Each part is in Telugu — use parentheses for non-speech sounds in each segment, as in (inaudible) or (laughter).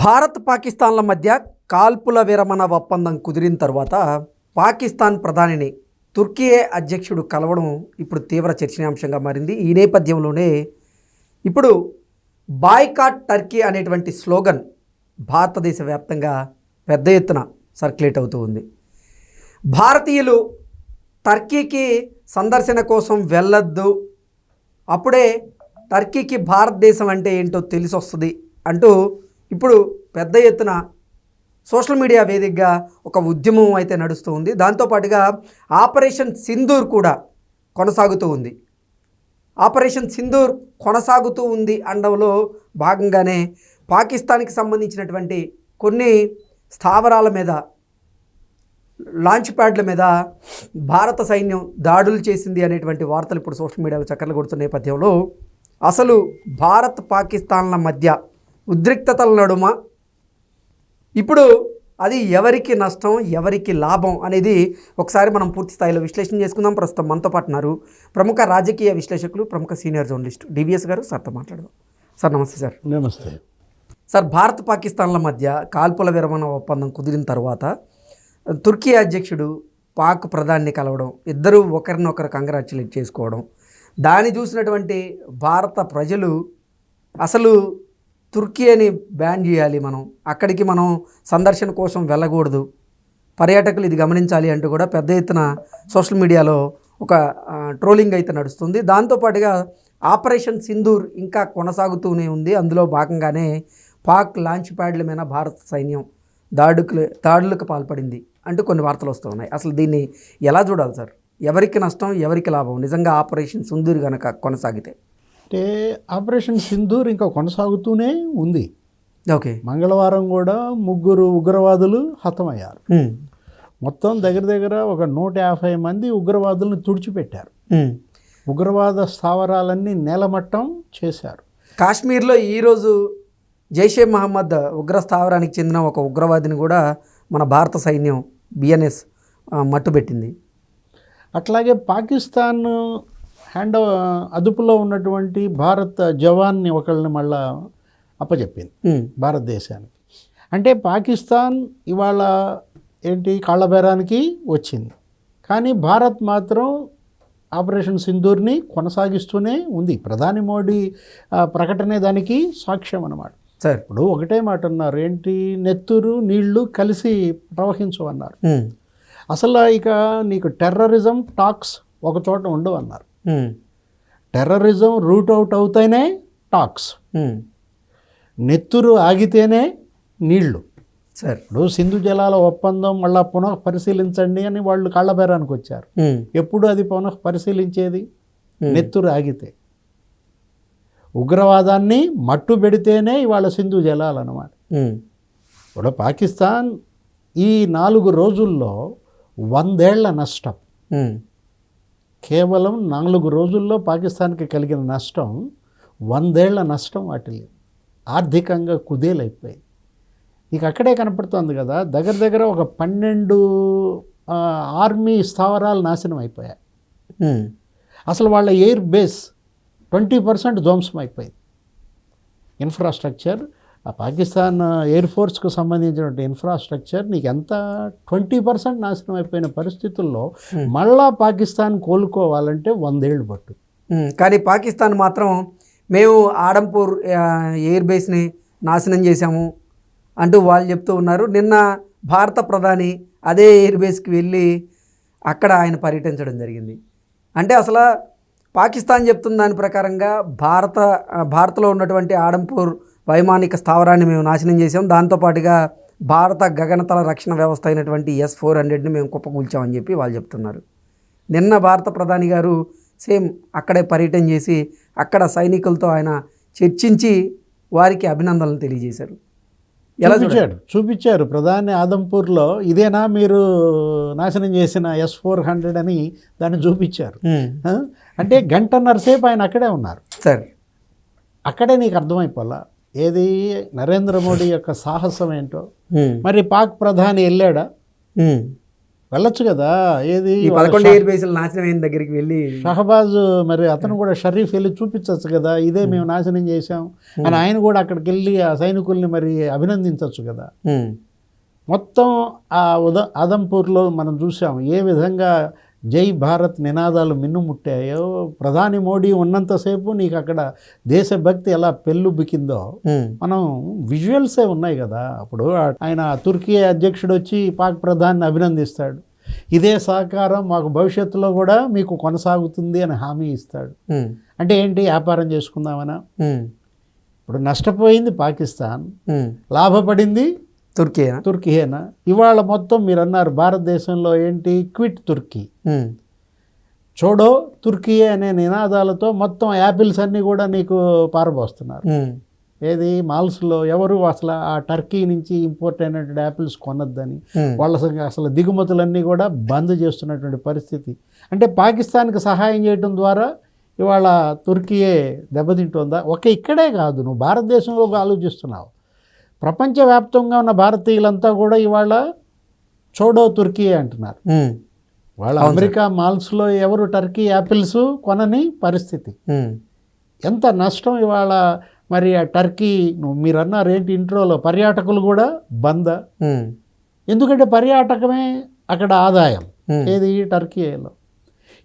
భారత్ పాకిస్తాన్ల మధ్య కాల్పుల విరమణ ఒప్పందం కుదిరిన తర్వాత పాకిస్తాన్ ప్రధానిని తుర్కియే అధ్యక్షుడు కలవడం ఇప్పుడు తీవ్ర చర్చనీయాంశంగా మారింది. ఈ నేపథ్యంలోనే ఇప్పుడు బాయ్కాట్ టర్కీ అనేటువంటి స్లోగన్ భారతదేశ వ్యాప్తంగా పెద్ద ఎత్తున సర్క్యులేట్ అవుతూ ఉంది. భారతీయులు టర్కీకి సందర్శన కోసం వెళ్ళొద్దు అప్పుడే టర్కీకి భారతదేశం అంటే ఏంటో తెలిసి వస్తుంది అంటూ ఇప్పుడు పెద్ద ఎత్తున సోషల్ మీడియా వేదికగా ఒక ఉద్యమం అయితే నడుస్తూ ఉంది. దాంతోపాటుగా ఆపరేషన్ సింధూర్ కూడా కొనసాగుతూ ఉంది. ఆపరేషన్ సింధూర్ కొనసాగుతూ ఉంది అనడంలో భాగంగానే పాకిస్తాన్కి సంబంధించినటువంటి కొన్ని స్థావరాల మీద లాంచ్ ప్యాడ్ల మీద భారత సైన్యం దాడులు చేసింది అనేటువంటి వార్తలు ఇప్పుడు సోషల్ మీడియాలో చక్కర్లు కొడుతున్న నేపథ్యంలో అసలు భారత్ పాకిస్తాన్ల మధ్య ఉద్రిక్తతల నడుమ. ఇప్పుడు అది ఎవరికి నష్టం ఎవరికి లాభం అనేది ఒకసారి మనం పూర్తి స్థాయిలో విశ్లేషణ చేసుకుందాం. ప్రస్తుతం మనతో పాటు ఉన్నారు ప్రముఖ రాజకీయ విశ్లేషకులు ప్రముఖ సీనియర్ జర్నలిస్ట్ డివిఎస్ గారు. సార్తో మాట్లాడదాం. సార్ నమస్తే సార్. నమస్తే. సార్ భారత్ పాకిస్తాన్ల మధ్య కాల్పుల విరమణ ఒప్పందం కుదిరిన తర్వాత తుర్కీ అధ్యక్షుడు పాక్ ప్రధాని కలవడం ఇద్దరు ఒకరినొకరు కంగ్రాచులేట్ చేసుకోవడం దాన్ని చూసినటువంటి భారత ప్రజలు అసలు తుర్కీని బ్యాన్ చేయాలి మనం. అక్కడికి మనం సందర్శన కోసం వెళ్ళకూడదు. పర్యాటకులు ఇది గమనించాలి అంటూ కూడా పెద్ద ఎత్తున సోషల్ మీడియాలో ఒక ట్రోలింగ్ అయితే నడుస్తుంది. దాంతోపాటుగా ఆపరేషన్ సింధూర్ ఇంకా కొనసాగుతూనే ఉంది. అందులో భాగంగానే పాక్ లాంచ్ ప్యాడ్ల మీద భారత సైన్యం దాడుకులు దాడులకు పాల్పడింది అంటూ కొన్ని వార్తలు వస్తూ ఉన్నాయి. అసలు దీన్ని ఎలా చూడాలి సార్? ఎవరికి నష్టం ఎవరికి లాభం? నిజంగా ఆపరేషన్ సింధూర్ కనుక కొనసాగితే. అంటే ఆపరేషన్ సింధూర్ ఇంకా కొనసాగుతూనే ఉంది. ఓకే. మంగళవారం కూడా ముగ్గురు ఉగ్రవాదులు హతమయ్యారు. మొత్తం దగ్గర దగ్గర ఒక నూట యాభై మంది ఉగ్రవాదులను తుడిచిపెట్టారు. ఉగ్రవాద స్థావరాలన్నీ నేలమట్టం చేశారు. కాశ్మీర్లో ఈరోజు జైషే మహమ్మద్ ఉగ్ర స్థావరానికి చెందిన ఒక ఉగ్రవాదిని కూడా మన భారత సైన్యం బిఎన్ఎస్ మట్టుబెట్టింది. అట్లాగే పాకిస్తాన్ హ్యాండ్ అదుపులో ఉన్నటువంటి భారత్ జవాన్ని ఒకళ్ళని మళ్ళా అప్పచెప్పింది భారతదేశానికి. అంటే పాకిస్తాన్ ఇవాళ ఏంటి కాళ్ళబేరానికి వచ్చింది. కానీ భారత్ మాత్రం ఆపరేషన్ సింధూర్ని కొనసాగిస్తూనే ఉంది. ప్రధాని మోడీ ప్రకటనే దానికి సాక్ష్యం అన్నమాట. సార్. ఇప్పుడు ఒకటే మాట అన్నారు. ఏంటి? నెత్తురు నీళ్ళు కలిసి ప్రవహించవన్నారు ఉమ్, అసలు ఇక నీకు టెర్రరిజం టాక్స్ ఒక చోట ఉండవు అన్నారు. టెర్రరిజం రూట్ అవుట్ అవుతేనే టాక్స్. ఉమ్. నెత్తురు ఆగితేనే నీళ్ళు. సార్ ఇప్పుడు సింధు జలాల ఒప్పందం మళ్ళా పునః పరిశీలించండి అని వాళ్ళు కాళ్ళబేరానికి వచ్చారు. ఉమ్, ఎప్పుడు అది పునః పరిశీలించేది? Hmm. నెత్తురు ఆగితే. ఉగ్రవాదాన్ని మట్టు పెడితేనే ఇవాళ సింధు జలాలు అన్నమాట ఉమ్, ఇప్పుడు పాకిస్తాన్ ఈ నాలుగు రోజుల్లో వందేళ్ళ నష్టం. కేవలం నాలుగు రోజుల్లో పాకిస్తాన్కి కలిగిన నష్టం వందేళ్ళ నష్టం వాటిల్లి. ఆర్థికంగా కుదేలైపోయింది. ఇక అక్కడే కనపడుతోంది కదా దగ్గర దగ్గర ఒక పన్నెండు ఆర్మీ స్థావరాలు నాశనం అయిపోయాయి. అసలు వాళ్ళ ఎయిర్ బేస్ ట్వంటీ పర్సెంట్ ధ్వంసం అయిపోయింది. ఇన్ఫ్రాస్ట్రక్చర్ ఆ పాకిస్తాన్ ఎయిర్ ఫోర్స్కు సంబంధించినటువంటి ఇన్ఫ్రాస్ట్రక్చర్ నీకు ఎంత ట్వంటీ పర్సెంట్ నాశనం అయిపోయిన పరిస్థితుల్లో మళ్ళా పాకిస్తాన్ కోలుకోవాలంటే వందేళ్ళు పట్టు. ఉమ్, కానీ పాకిస్తాన్ మాత్రం మేము ఆడంపూర్ ఎయిర్ బేస్ని నాశనం చేశాము అంటూ వాళ్ళు చెప్తూ ఉన్నారు. నిన్న భారత ప్రధాని అదే ఎయిర్ బేస్కి వెళ్ళి అక్కడ ఆయన పర్యటించడం జరిగింది. అంటే అసలు పాకిస్తాన్ చెప్తున్న దాని ప్రకారంగా భారత భారత్లో ఉన్నటువంటి ఆడంపూర్ వైమానిక స్థావరాన్ని మేము నాశనం చేసాం దాంతోపాటుగా భారత గగనతల రక్షణ వ్యవస్థ అయినటువంటి ఎస్ ఫోర్ హండ్రెడ్ని మేము కుప్పకూల్చామని చెప్పి వాళ్ళు చెప్తున్నారు. నిన్న భారత ప్రధాని గారు సేమ్ అక్కడే పర్యటన చేసి అక్కడ సైనికులతో ఆయన చర్చించి వారికి అభినందనలు తెలియజేశారు. ఎలా? చూపించాడు చూపించారు. ప్రధాని ఆదంపూర్లో ఇదేనా మీరు నాశనం చేసిన ఎస్ ఫోర్ హండ్రెడ్ అని దాన్ని చూపించారు? అంటే గంటన్నర సేపు ఆయన అక్కడే ఉన్నారు. సార్. అక్కడే నీకు అర్థమైపోలా ఏది? నరేంద్ర మోడీ యొక్క సాహసం ఏంటో? మరి పాక్ ప్రధాని వెళ్ళాడా? వెళ్ళొచ్చు కదా. ఏది? ఈ వాళ్ళ పదకొండు షా- ఎయిర్ బేస్లు నాశనం అయిన దగ్గరికి వెళ్ళి షహబాజ్ మరి అతను కూడా షరీఫ్ వెళ్ళి చూపించవచ్చు కదా. ఇదే మేము నాశనం చేశాం. అని ఆయన కూడా అక్కడికి వెళ్ళి ఆ సైనికుల్ని మరి అభినందించవచ్చు కదా. మొత్తం ఆ ఉద అదంపూర్లో మనం చూసాం ఏ విధంగా జై భారత్ నినాదాలు మిన్నుముట్టాయో ప్రధాని మోడీ ఉన్నంతసేపు నీకు అక్కడ దేశభక్తి ఎలా పెళ్ళుబికిందో మనం విజువల్సే ఉన్నాయి కదా. అప్పుడు ఆయన తుర్కీ అధ్యక్షుడు వచ్చి పాక్ ప్రధాని అభినందిస్తాడు. ఇదే సహకారం మాకు భవిష్యత్తులో కూడా మీకు కొనసాగుతుంది అని హామీ ఇస్తాడు. అంటే ఏంటి? వ్యాపారం చేసుకుందామనా? ఇప్పుడు నష్టపోయింది పాకిస్తాన్. లాభపడింది తుర్కీనా తుర్కీయేనా? ఇవాళ మొత్తం మీరు అన్నారు భారతదేశంలో ఏంటి? Quit Turkey. చూడో తుర్కీయే అనే నినాదాలతో మొత్తం యాపిల్స్ అన్నీ కూడా నీకు పారబోస్తున్నారు. ఏది? మాల్స్లో ఎవరు అసలు ఆ టర్కీ నుంచి ఇంపోర్ట్ అయినటువంటి యాపిల్స్ కొనొద్దని వాళ్ళ అసలు- అసలు దిగుమతులన్నీ కూడా బంద్ చేస్తున్నటువంటి పరిస్థితి. అంటే పాకిస్తాన్కి సహాయం చేయడం ద్వారా ఇవాళ తుర్కీయే దెబ్బతింటుందా? ఒక ఇక్కడే కాదు నువ్వు భారతదేశంలో ఆలోచిస్తున్నావు. ప్రపంచవ్యాప్తంగా ఉన్న భారతీయులంతా కూడా ఇవాళ చూడో తుర్కీయే అంటున్నారు. వాళ్ళ అమెరికా మాల్స్లో ఎవరు టర్కీ యాపిల్స్ కొనని పరిస్థితి. ఎంత నష్టం ఇవాళ మరి ఆ టర్కీ నువ్వు మీరు అన్నారు ఏంటి ఇంట్రోలో పర్యాటకులు కూడా బంద. ఎందుకంటే పర్యాటకమే అక్కడ ఆదాయం. ఏది? టర్కీలో.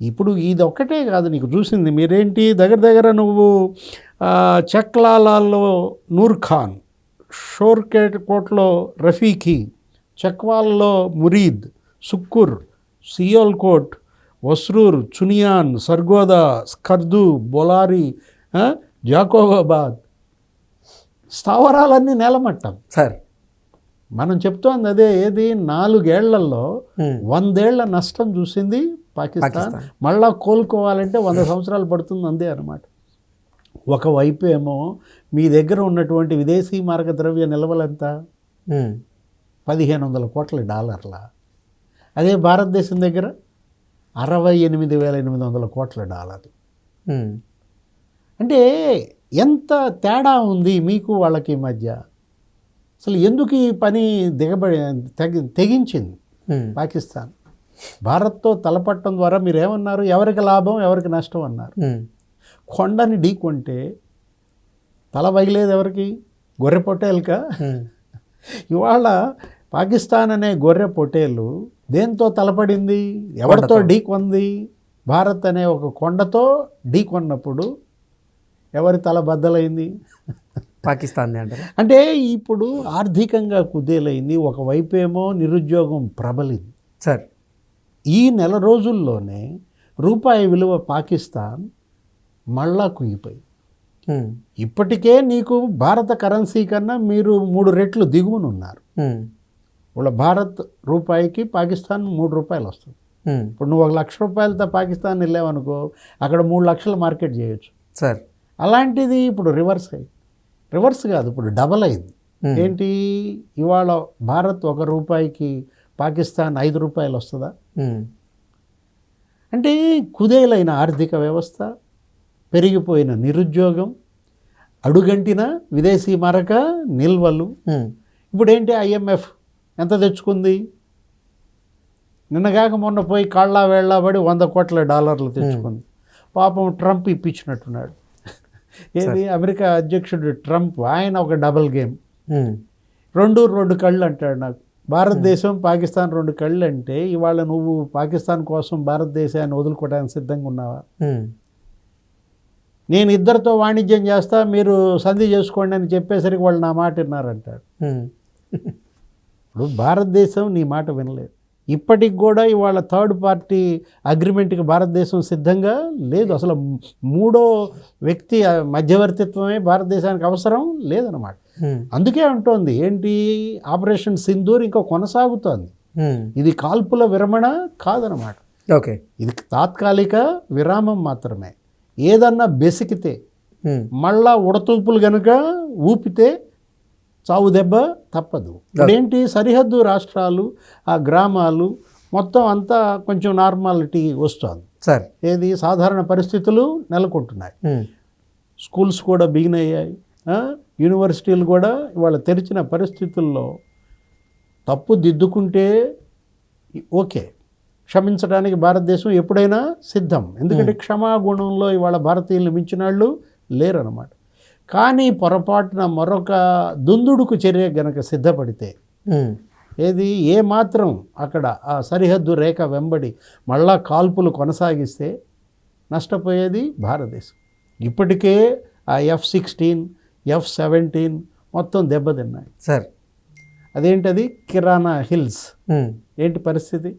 ఇప్పుడు ఇది ఒక్కటే కాదు నీకు చూసింది. మీరేంటి దగ్గర దగ్గర నువ్వు చెక్లాలాల్లో నూర్ ఖాన్ షోర్కేట్ కోట్లో రఫీఖీ చెక్వాల్లో మురీద్ సుక్కుర్ సియోల్కోట్ వస్రూర్ చునియాన్ సర్గోదా స్కర్దు బొలారి జాకోబాబాద్. స్థావరాలన్నీ నేలమట్టం. సార్. మనం చెప్తోంది అదే ఏది? నాలుగేళ్ళలో వందేళ్ళ నష్టం చూసింది పాకిస్తాన్. పాకిస్తాన్. మళ్ళా కోలుకోవాలంటే వంద సంవత్సరాలు పడుతుంది అందే అనమాట ఒకవైపు ఏమో మీ దగ్గర ఉన్నటువంటి విదేశీ మార్గ ద్రవ్య నిల్వలంత? పదిహేను వందల కోట్ల డాలర్ల. అదే భారతదేశం దగ్గర అరవై ఎనిమిది వేల ఎనిమిది వందల కోట్ల డాలర్లు. అంటే ఎంత తేడా ఉంది మీకు వాళ్ళకి మధ్య? అసలు ఎందుకు ఈ పని దిగబడి తెగి తెగించింది పాకిస్తాన్? భారత్తో తలపట్టడం ద్వారా మీరు ఏమన్నారు ఎవరికి లాభం ఎవరికి నష్టం అన్నారు? కొండని ఢీకొంటే తల పగిలేదు ఎవరికి? గొర్రె పొట్టేలుకా? ఇవాళ పాకిస్తాన్ అనే గొర్రె పొట్టేలు దేంతో తలపడింది? ఎవరితో ఢీకొంది? భారత్ అనే ఒక కొండతో ఢీకొన్నప్పుడు ఎవరి తల బద్దలైంది? పాకిస్తాన్ అంటే ఇప్పుడు ఆర్థికంగా కుదేలైంది ఒకవైపు ఏమో నిరుద్యోగం ప్రబలింది. సార్. ఈ నెల రోజుల్లోనే రూపాయి విలువ పాకిస్తాన్ మళ్ళా ఉమ్, ఇప్పటికే నీకు భారత కరెన్సీ కన్నా మీరు మూడు రెట్లు దిగువనున్నారు. వాళ్ళ భారత్ రూపాయికి పాకిస్తాన్ మూడు రూపాయలు వస్తుంది. ఇప్పుడు నువ్వు ఒక లక్ష రూపాయలతో పాకిస్తాన్ వెళ్ళావనుకో అక్కడ మూడు లక్షల మార్కెట్ చేయొచ్చు. సార్. అలాంటిది ఇప్పుడు రివర్స్ అయింది. రివర్స్ కాదు ఇప్పుడు డబల్ అయింది. ఏంటి? ఇవాళ భారత్ ఒక రూపాయికి పాకిస్తాన్ ఐదు రూపాయలు వస్తుందా? అంటే కుదేలైన ఆర్థిక వ్యవస్థ పెరిగిపోయిన నిరుద్యోగం అడుగంటిన విదేశీ మరక నిల్వలు. ఉమ్, ఇప్పుడు ఏంటి ఐఎంఎఫ్ ఎంత తెచ్చుకుంది? నిన్నగాక మొన్న పోయి కాళ్ళ వేళ్ళబడి వంద కోట్ల డాలర్లు తెచ్చుకుంది. పాపం ట్రంప్ ఇప్పించినట్టున్నాడు. ఏది? అమెరికా అధ్యక్షుడు ట్రంప్ ఆయన ఒక డబల్ గేమ్. రెండు రెండు కళ్ళు అంటాడు నాకు. భారతదేశం పాకిస్తాన్ రెండు కళ్ళు అంటే ఇవాళ నువ్వు పాకిస్తాన్ కోసం భారతదేశాన్ని వదులుకోవడానికి సిద్ధంగా ఉన్నావా? నేను ఇద్దరితో వాణిజ్యం చేస్తా మీరు సంధి చేసుకోండి అని చెప్పేసరికి వాళ్ళు నా మాట విన్నారంటాడు. ఇప్పుడు భారతదేశం నీ మాట వినలేదు. ఇప్పటికి కూడా ఇవాళ థర్డ్ పార్టీ అగ్రిమెంట్కి భారతదేశం సిద్ధంగా లేదు. అసలు మూడో వ్యక్తి మధ్యవర్తిత్వమే భారతదేశానికి అవసరం లేదనమాట అందుకే అంటోంది ఏంటి ఆపరేషన్ సింధూర్ ఇంకా కొనసాగుతోంది. ఇది కాల్పుల విరమణ కాదనమాట ఓకే. ఇది తాత్కాలిక విరామం మాత్రమే. ఏదన్నా బెసికితే మళ్ళా ఉడతూపులు గనుక ఊపితే చావు దెబ్బ తప్పదు. ఇప్పుడేంటి? సరిహద్దు రాష్ట్రాలు ఆ గ్రామాలు మొత్తం అంతా కొంచెం నార్మాలిటీ వస్తుంది. సార్. ఏది? సాధారణ పరిస్థితులు నెలకొంటున్నాయి. స్కూల్స్ కూడా బిగిన్ అయ్యాయి యూనివర్సిటీలు కూడా ఇవాళ తెరిచిన పరిస్థితుల్లో తప్పు దిద్దుకుంటే ఓకే. క్షమించడానికి భారతదేశం ఎప్పుడైనా సిద్ధం. ఎందుకంటే క్షమాగుణంలో ఇవాళ భారతీయులను మించిన వాళ్ళు లేరన్నమాట. కానీ పొరపాటున మరొక దుందుడుకు చర్య గనక సిద్ధపడితే ఏది? ఏ మాత్రం అక్కడ ఆ సరిహద్దు రేఖ వెంబడి మళ్ళా కాల్పులు కొనసాగిస్తే నష్టపోయేది భారతదేశం. ఇప్పటికే ఆ ఎఫ్ సిక్స్టీన్ ఎఫ్ సెవెంటీన్ మొత్తం దెబ్బతిన్నాయి. సార్. అదేంటది? కిరాణా హిల్స్. ఏంటి పరిస్థితి?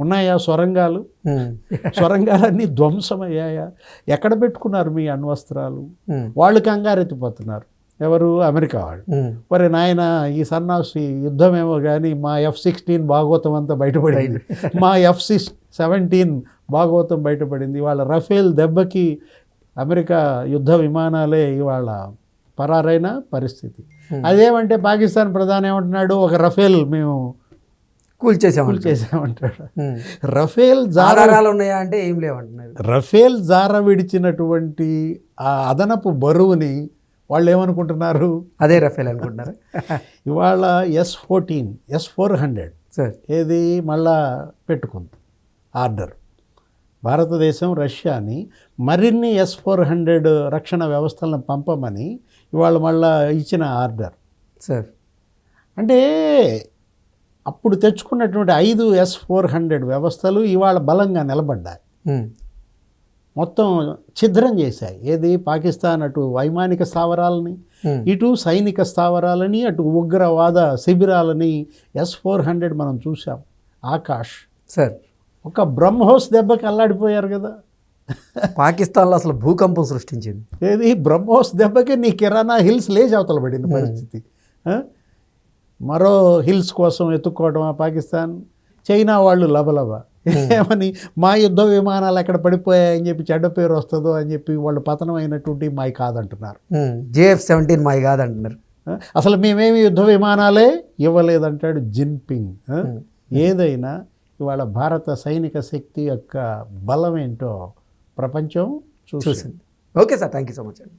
ఉన్నాయా సొరంగాలు? ఉమ్, సొరంగాలన్నీ ధ్వంసమయ్యాయా? ఎక్కడ పెట్టుకున్నారు మీ అణ్వస్త్రాలు? వాళ్ళు కంగారెత్తిపోతున్నారు. ఎవరు? అమెరికా వాళ్ళు. మరి నాయన ఈ సన్నాసి యుద్ధమేమో కానీ మా ఎఫ్ సిక్స్టీన్ భాగవతం అంతా బయటపడింది. మా ఎఫ్ సిక్స్ సెవెంటీన్ భాగవతం బయటపడింది. వాళ్ళ రఫేల్ దెబ్బకి అమెరికా యుద్ధ విమానాలే ఇవాళ పరారైన పరిస్థితి. అదేమంటే పాకిస్తాన్ ప్రధాని ఏమంటున్నాడు? ఒక రఫేల్ మేము కూల్చేసామంట చేసామంటాడు. రఫేల్ జార ఆధారాలు ఉన్నాయా అంటే ఏం లేవంటున్నారు. రఫేల్ జార విడిచినటువంటి ఆ అదనపు బరువుని వాళ్ళు ఏమనుకుంటున్నారు? అదే రఫేల్ అనుకుంటున్నారు. (laughs) ఇవాళ S fourteen S four hundred sir. ఏది మళ్ళా పెట్టుకుంది. ఆర్డర్. భారతదేశం రష్యాని మరిన్ని ఎస్ ఫోర్ హండ్రెడ్ రక్షణ వ్యవస్థలను పంపమని ఇవాళ మళ్ళా ఇచ్చిన ఆర్డర్. సార్. అంటే అప్పుడు తెచ్చుకున్నటువంటి ఐదు ఎస్ ఫోర్ హండ్రెడ్ వ్యవస్థలు ఇవాళ బలంగా నిలబడ్డాయి. మొత్తం ఛిద్రం చేశాయి. ఏది? పాకిస్తాన్ అటు వైమానిక స్థావరాలని ఇటు సైనిక స్థావరాలని అటు ఉగ్రవాద శిబిరాలని ఎస్ ఫోర్ హండ్రెడ్ మనం చూసాం ఆకాష్. సార్. ఒక బ్రహ్మోస్ దెబ్బకి అల్లాడిపోయారు కదా. పాకిస్తాన్లో అసలు భూకంపం సృష్టించింది. ఏది? బ్రహ్మోస్ దెబ్బకి నీ కిరాణా హిల్స్ లేచి అవతల పడింది పరిస్థితి? మరో హిల్స్ కోసం ఎత్తుక్కోవడమా పాకిస్తాన్. చైనా వాళ్ళు లబలబ. ఏమని మా యుద్ధ విమానాలు ఎక్కడ పడిపోయాయని చెప్పి చెడ్డ పేరు వస్తుందో అని చెప్పి వాళ్ళు పతనం అయినటువంటి మాయి కాదంటున్నారు. జేఎఫ్ సెవెంటీన్ మాయి కాదంటున్నారు? అసలు మేమేమి యుద్ధ విమానాలే ఇవ్వలేదంటాడు జిన్పింగ్? ఏదైనా ఇవాళ భారత సైనిక శక్తి యొక్క బలం ఏంటో ప్రపంచం చూసి చూసింది. Okay sir. Thank you so much అండి.